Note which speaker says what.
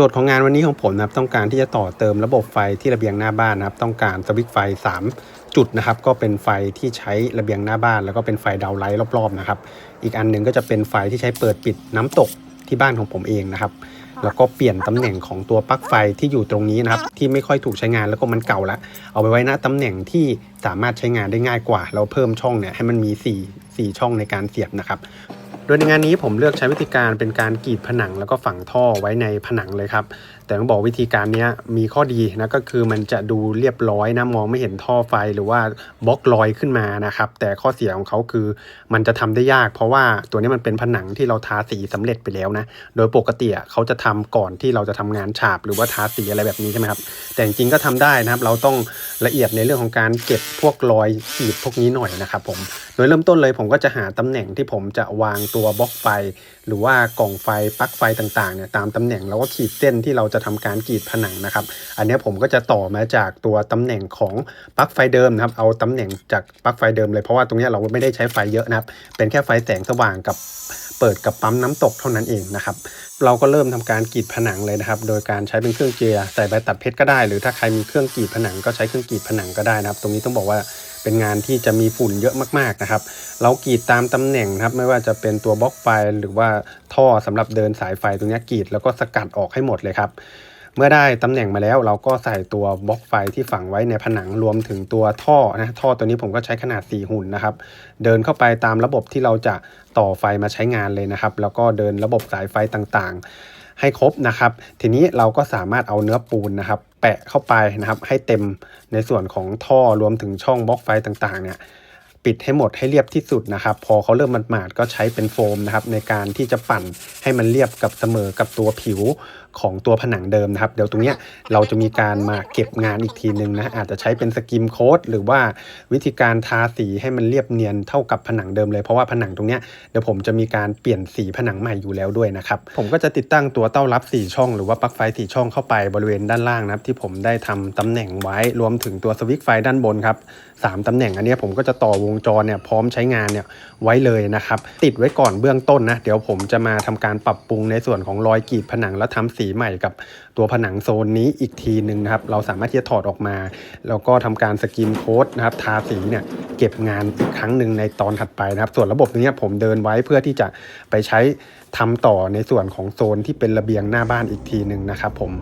Speaker 1: โจทย์ของงานวันนี้ของผมนะครับต้องการที่จะต่อเติมระบบไฟที่ระเบียงหน้าบ้านนะครับ ต้องการสวิตช์ไฟ 3 จุดนะครับ ก็เป็นไฟที่ใช้ระเบียงหน้าบ้าน แล้วก็เป็นไฟดาวไลท์รอบๆนะครับ อีกอันหนึ่งก็จะเป็นไฟที่ใช้เปิดปิดน้ำตกที่บ้านของผมเองนะครับ แล้วก็เปลี่ยนตำแหน่งของตัวปลั๊กไฟที่อยู่ตรงนี้นะครับ ที่ไม่ค่อยถูกใช้งานแล้วก็มันเก่าล้วเอาไปไว้หน้าตำแหน่งที่สามารถใช้งานได้ง่ายกว่าแล้วเพิ่มช่องเนี่ยให้มันมี 4 4 ช่องในการเสียบนะครับ โดยในงานนี้ผมเลือกใช้วิธีการเป็นการกรีดผนังแล้วก็ฝังท่อไว้ในผนังเลยครับ แต่ต้องบอกวิธีการนี้มีข้อดีนะก็คือมันจะดูเรียบร้อยนะมองไม่เห็นท่อไฟหรือว่าบล็อกลอยขึ้นมานะครับแต่ข้อเสียของเขาคือมันจะทำได้ยาก เพราะว่าตัวนี้มันเป็นผนังที่เราทาสีสำเร็จไปแล้วนะโดยปกติเขาจะทำก่อนที่เราจะทำงานฉาบ หรือว่าทาสีอะไรแบบนี้ใช่ไหมครับแต่จริงก็ทำได้นะครับเราต้อง ละเอียดในเรื่องของการเก็บพวกรอยขีดพวกนี้หน่อยนะครับผมโดยเริ่มต้นเลยผมก็จะหาตำแหน่งที่ผมจะวางตัวบล็อกไฟ หรือว่ากล่องไฟปลั๊กไฟต่างๆเนี่ยตามตำแหน่งแล้วก็ขีดเส้นที่เราจะทำการกรีดผนังนะครับ อันนี้ผมก็จะต่อมาจากตัวตำแหน่งของปลั๊กไฟเดิมนะครับเอาตำแหน่งจากปลั๊กไฟเดิมเลยเพราะว่าตรงนี้เราไม่ได้ใช้ไฟเยอะนะครับเป็นแค่ไฟแสงสว่างกับ เปิดกับปั๊มน้ำตกเท่านั้นเองนะครับเราก็เริ่มทำการกรีดผนังเลยนะครับ โดยการใช้เป็นเครื่องเจียใส่ใบตัดเพชรก็ได้ หรือถ้าใครมีเครื่องกรีดผนังก็ใช้เครื่องกรีดผนังก็ได้นะครับ ตรงนี้ต้องบอกว่าเป็นงานที่จะมีฝุ่นเยอะมากๆนะครับ เรากรีดตามตำแหน่งนะครับ ไม่ว่าจะเป็นตัวบล็อกไฟหรือว่าท่อสำหรับเดินสายไฟตรงนี้กรีดแล้วก็สกัดออกให้หมดเลยครับ เมื่อได้ตำแหน่งมาแล้ว เราก็ใส่ตัวบล็อกไฟที่ฝังไว้ในผนังรวมถึงตัวท่อนะท่อตัวนี้ผมก็ใช้ขนาด 4 หุ่นนะครับ เดินเข้าไปตามระบบที่เราจะต่อไฟมาใช้งานเลยนะครับ แล้วก็เดินระบบสายไฟต่างๆ ให้ครบนะครับ ทีนี้เราก็สามารถเอาเนื้อปูนนะครับ แปะเข้าไปนะครับ ให้เต็มในส่วนของท่อรวมถึงช่องบล็อกไฟต่างๆเนี่ย ปิดให้หมดให้เรียบที่สุดนะครับ พอเขาเริ่มหมาดๆก็ใช้เป็นโฟมนะครับในการที่จะปั่นให้มันเรียบกับเสมอกับตัวผิวของตัวผนังเดิมนะครับ เดี๋ยวตรงเนี้ยเราจะมีการมาเก็บงานอีกทีนึงนะอาจจะใช้เป็นสกิมโค้ดหรือว่าวิธีการทาสีให้มันเรียบเนียนเท่ากับผนังเดิมเลยเพราะว่าผนังตรงเนี้ยเดี๋ยวผมจะมีการเปลี่ยนสีผนังใหม่อยู่แล้วด้วยนะครับผมก็จะติดตั้งตัวเต้ารับ 4 ช่อง หรือว่าปลั๊กไฟ 4 ช่องเข้าไปบริเวณด้านล่างนะครับที่ผมได้ทำตำแหน่งไว้รวมถึงตัวสวิตช์ไฟด้านบนครับสามตำแหน่งอันนี้ผมก็จะต่อวงจรเนี่ยพร้อมใช้งานเนี่ยไว้เลยนะครับติดไว้ก่อนเบื้องต้นนะ เดี๋ยวผมจะมาทำการปรับปรุงในส่วนของรอยกรีดผนังแล้วทำสีใหม่กับตัวผนังโซนนี้อีกทีหนึ่งนะครับเราสามารถที่จะถอดออกมา แล้วก็ทำการสกิมโค้ดนะครับทาสีเนี่ยเก็บงานอีกครั้งหนึ่งในตอนถัดไปนะครับ ส่วนระบบนี้ผมเดินไว้เพื่อที่จะไปใช้ทำต่อในส่วนของโซนที่เป็นระเบียงหน้าบ้านอีกทีหนึ่งนะครับผม